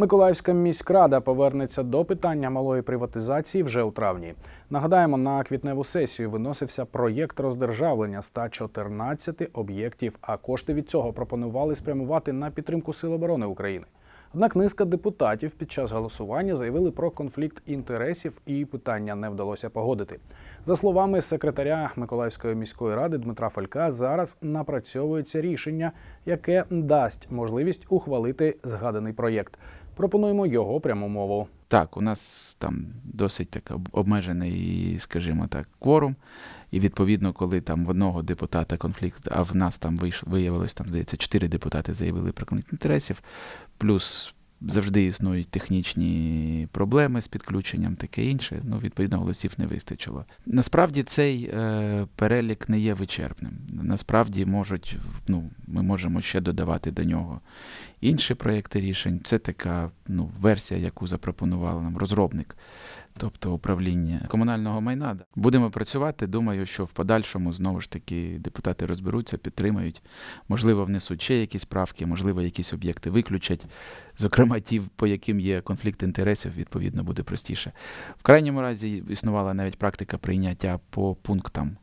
Миколаївська міськрада повернеться до питання малої приватизації вже у травні. Нагадаємо, на квітневу сесію виносився проєкт роздержавлення 114 об'єктів, а кошти від цього пропонували спрямувати на підтримку Сил оборони України. Однак низка депутатів під час голосування заявили про конфлікт інтересів і питання не вдалося погодити. За словами секретаря Миколаївської міської ради Дмитра Фалька, зараз напрацьовується рішення, яке дасть можливість ухвалити згаданий проєкт. Пропонуємо його пряму мову. Так, у нас там досить так обмежений, скажімо так, кворум. І відповідно, коли там в одного депутата конфлікт, а в нас там виявилось, там, здається, чотири депутати заявили про конфлікт інтересів, плюс завжди існують технічні проблеми з підключенням, таке інше. Ну, відповідно, голосів не вистачило. Насправді цей е, перелік не є вичерпним. Насправді можуть, ну, ми можемо ще додавати до нього інші проєкти рішень. Це така ну, версія, яку запропонував нам розробник, тобто управління комунального майна. Будемо працювати. Думаю, що в подальшому знову ж таки депутати розберуться, підтримають. Можливо, внесуть ще якісь правки, можливо, якісь об'єкти виключать. Зокрема, ті, по яким є конфлікт інтересів, відповідно, буде простіше. В крайньому разі існувала навіть практика прийняття по пунктам